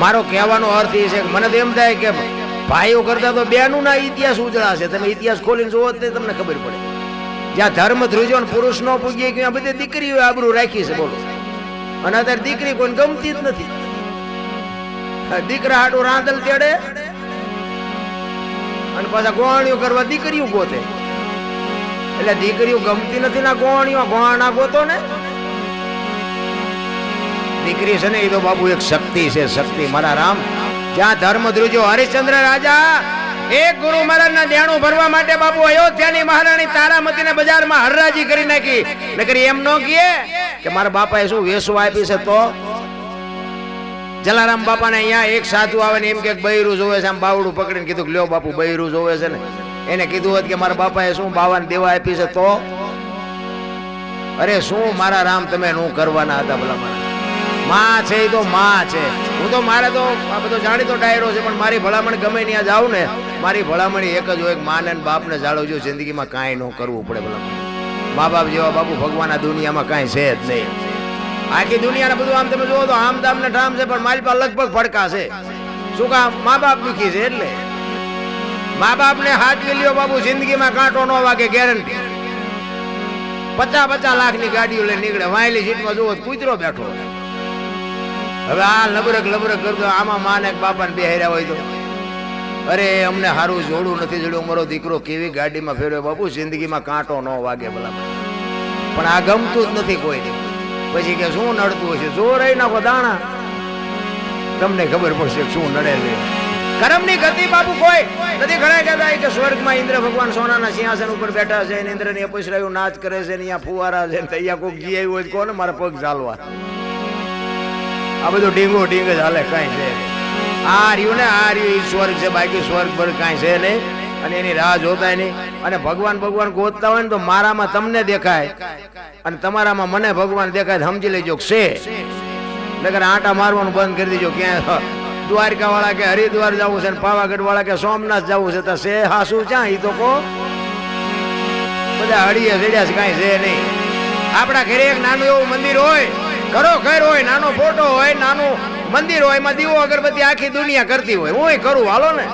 મારો કહેવાનો અર્થ એ છે મને તો એમ થાય કે ભાઈઓ કરતા તો બેનું ના ઇતિહાસ ઉજળાશે તમે ઇતિહાસ ખોલીને જોવો તો તમને ખબર પડે. જ્યાં ધર્મ ધ્રુજો પુરુષ નો પૂજ્ય કે બધી દીકરીઓ આબરૂ રાખી છે, બોલો. અને અત્યારે દીકરી કોઈ ગમતી જ નથી. દીકરા હાટું રાંદલ તેડે અને પાછા ગોવાણીઓ કરવા દીકરીઓ ગોતે. એટલે દીકરીઓ ગમતી નથી ના ગોવાણીઓ ગોવાણા ગોતો ને દીકરી છે ને, એ તો બાબુ એક શક્તિ છે, શક્તિ. મારા રામ, જ્યાં ધર્મ ધ્રુજો હરિશ્ચંદ્ર રાજા એક ગુરુ મહારાજના દેણું ભરવા માટે બાપુ અયોધ્યાની મહારાણી તારામતીને બજારમાં હરરાજી કરી નાખી. નકરી એમ ન કીએ કે મારા બાપાએ શું વેસુ આપી છે તો? જલારામ બાપાને અહીંયા એક સાધુ આવે ને એમ કે બૈરું જોવે છે, આમ બાવડું પકડીને કીધું કે લ્યો બાપુ, બૈરું જોવે છે ને. એને કીધું હોત કે મારા બાપાએ શું બાવાને દેવા આપી છે તો? અરે શું મારા રામ, તમે નું કરવાના હતા ભલા મારા? માં છે એ તો માં છે. હું તો મારે તો આ બધો જાણીતો ડાયરો છે, પણ મારી ભલામણ ગમે ત્યાં જાઉં ને, મારી ભલામણી એક જ હોય માને બાપને જાળવજો, જિંદગીમાં કાંઈ ન કરવું પડે ભલામણ. મા બાપ જેવા બાપુ ભગવાન આ દુનિયામાં કાંઈ છે જ નહીં. આખી દુનિયાને બધું આમ તમે જુઓ તો આમ દામ ને ઠામ છે, પણ મારી પાસે લગભગ ફડકા છે. શું કામ? મા બાપ દુખી છે એટલે. મા બાપ ને હાથ લ્યો બાબુ જિંદગીમાં કાંટો ન વાગે ગેરંટી પચાસ પચાસ લાખની ગાડીઓ લઈને નીકળે. વાયલી સીટમાં જુઓ કૂતરો બેઠો. હવે આ લબરક લબરક કરતો આમાં માને બાપાને બે હેર્યા હોય તો. અરે, અમને સારું જોડું નથી જોડ્યું. મારો દીકરો કેવી ગાડીમાં ફેરવ્યો બાપુ, જિંદગીમાં કાંટો ન વાગે ભલા. પણ આ ગમતું જ નથી કોઈ પછી કે શું નડતું હશે? જોર નાખો દાણા. તમને ખબર પડશે શું નડે છે. કરમની ગતિ બાપુ કોઈ. નથી, ઘણા કહેતા કે સ્વર્ગમાં ઇન્દ્ર ભગવાન સોનાના સિંહાસન ઉપર બેઠા છે અને ઇન્દ્રની અપસરાયું નાચ કરે છે ને અહીંયા ફુવારા છે ને અહીંયા કોઈક જી હોય કોને મારા પગ ચાલવા આ બધું ડીંગો ડીંગ જ હાલે, કાંઈ છે. આ રહ્યું ને, આ રહ્યું એ સ્વર્ગ છે, બાકી સ્વર્ગ પર કાંઈ છે નહીં. અને એની રાહ જોતા નહીં. અને ભગવાન ભગવાન ગોતતા હોય ને તો મારામાં તમને દેખાય. અને તમારામાં મને ભગવાન દેખાય સમજી લેજો છે. નગર આંટા મારવાનું બંધ કરી દેજો ક્યાં દ્વારકા વાળા કે હરિદ્વાર જવું છે ને પાવાગઢ વાળા કે સોમનાથ જવું છે તો શે હાસુ ક્યાં? એ તો કો બધા હળીએ ચડ્યા છે, કાંઈ છે નહીં. આપણા ઘરે એક નાનું એવું મંદિર હોય. ઘરો ઘર હોય, નાનો ફોટો હોય, નાનું મંદિર હોય, એમાં દીવો અગરબત્તી આખી દુનિયા કરતી હોય. હું કરું, હાલો ને?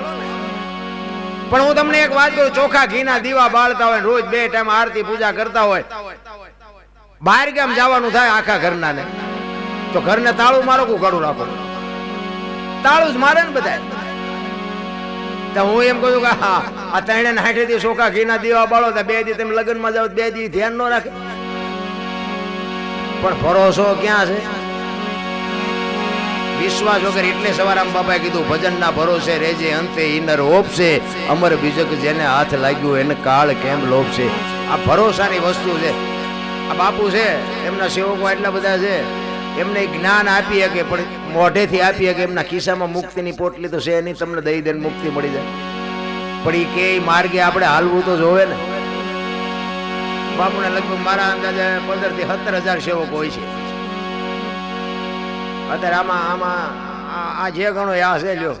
પણ હું તમને એક વાત કરું, ચોખા ઘીના દીવા બાળતા હોય રોજ બે ટાઈમ આરતી પૂજા કરતા હોય. બહાર ગામ જવાનું થાય આખા ઘરના ને તો ઘરને તાળું મારો કું કરું રાખો? તાળું જ મારે ને બધા તો હું એમ કહું કે હા, આ ત્રણે હાઠે થી ચોખા ઘીના દીવા બાળો બે દી તમે લગ્નમાં જાઓ બે દી ધ્યાન ન રાખે. પણ ભરોસો ક્યાં છે? વિશ્વાસ વગર એટલે સવારામ બાપાએ કીધું, ભજનના ભરોસે રેજે અંતે ઇનર ઓપશે અમર બીજક જેને હાથ લાગ્યું, એને કાળ કેમ લોપશે આ ભરોસાની વસ્તુ છે. આ બાપુ છે, એમના સેવકો એટલા બધા છે. એમને જ્ઞાન આપી શકે, પણ મોઢેથી આપી શકે, એમના ખિસ્સામાં મુક્તિની પોટલી તો છે નહીં, તમને દઈ દઈને મુક્તિ મળી જાય. પણ એ કે માર્ગે આપણે હાલવું તો જોવે ને. બાપુને લગભગ મારા અંદાજે પંદરથી સત્તર હજાર સેવકો હોય છે. અત્યારે આમાં આમાં, આ- જે ગણો આ છે લ્યો.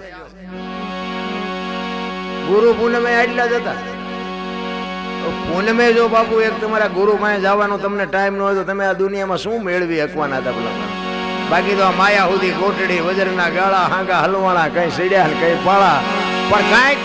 ગુરુ પૂનમે એટલા જ હતા. પૂનમે જો બાપુ એક તમારા ગુરુ પાસે જવાનો તમને ટાઈમ ન હોય તો તમે આ દુનિયામાં શું મેળવી શકવાના હતા પેલા બાકી તો આ માયા સુધી કોટડી વજરના ગાળા, હાંગા હલવાણા કઈ સીડ્યા કઈ પાળા. પણ કાંઈક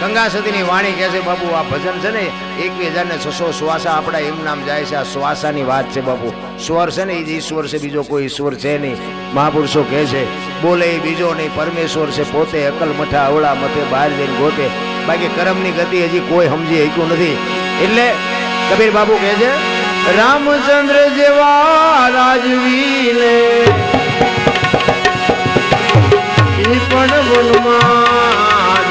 ગંગા સતીની વાણી કહે છે, બાપુ, આ ભજન છે ને, એકવીસ હજાર ને છસો શ્વાસા આપણા એમ નામ જાય છે, આ શ્વાસાની વાત છે, બાપુ. સ્વર છે ને, એ ઈશ્વર છે, બીજો કોઈ ઈશ્વર છે નહીં. મહાપુરુષો કહે છે, બોલે એ બીજો નહીં, પરમેશ્વર છે, પોતે અકલ મઠા અવળા મથે બહાર જઈને ગોતે. બાકી કરમની ગતિ હજી કોઈ સમજી શક્યું નથી. એટલે કબીર બાપુ કહે છે, રામચંદ્ર જેવા રાજવીને પણ વનમાં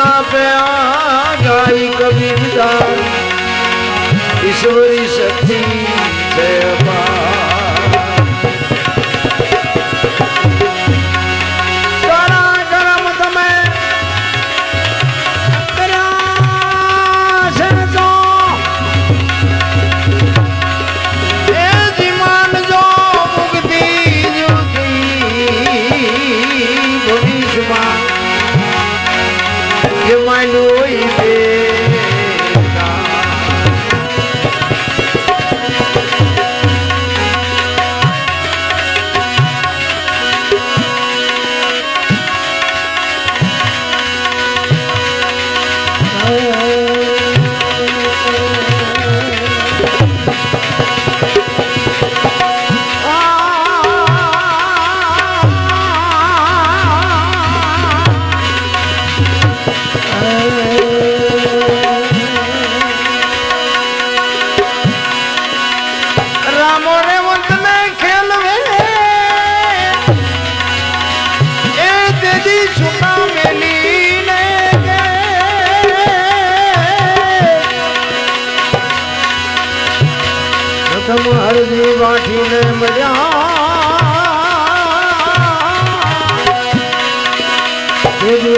કાપ્યા ગાઈ કવિતા ઈશ્વરી શક્તિ જય મનુઈ દે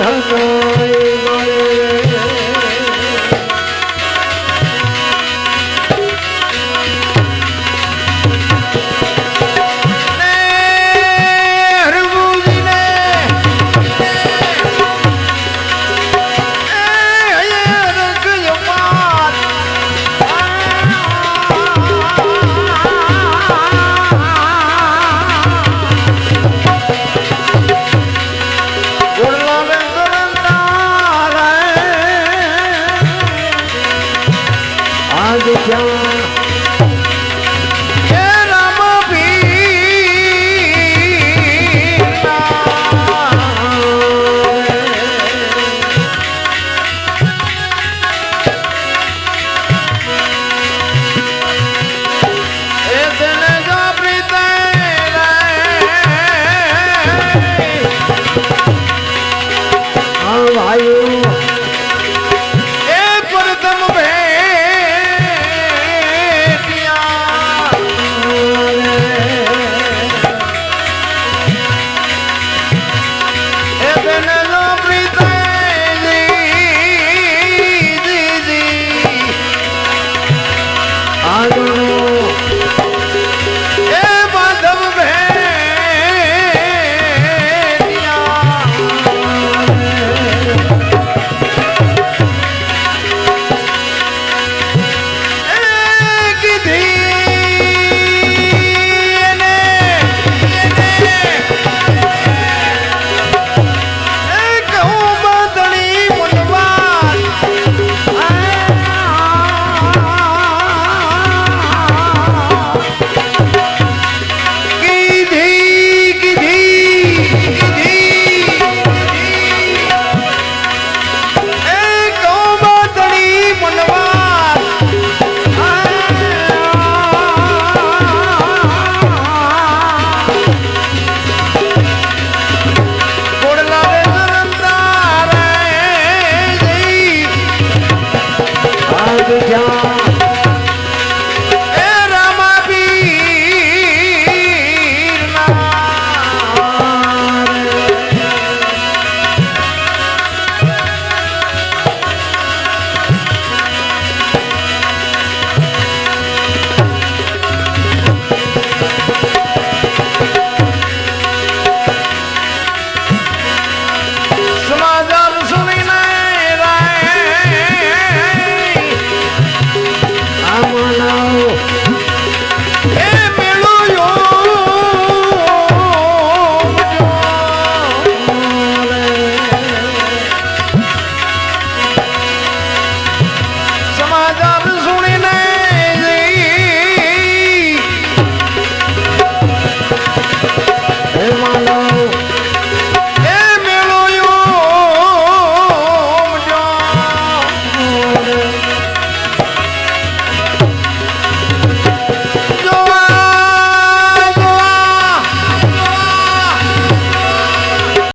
हरि हर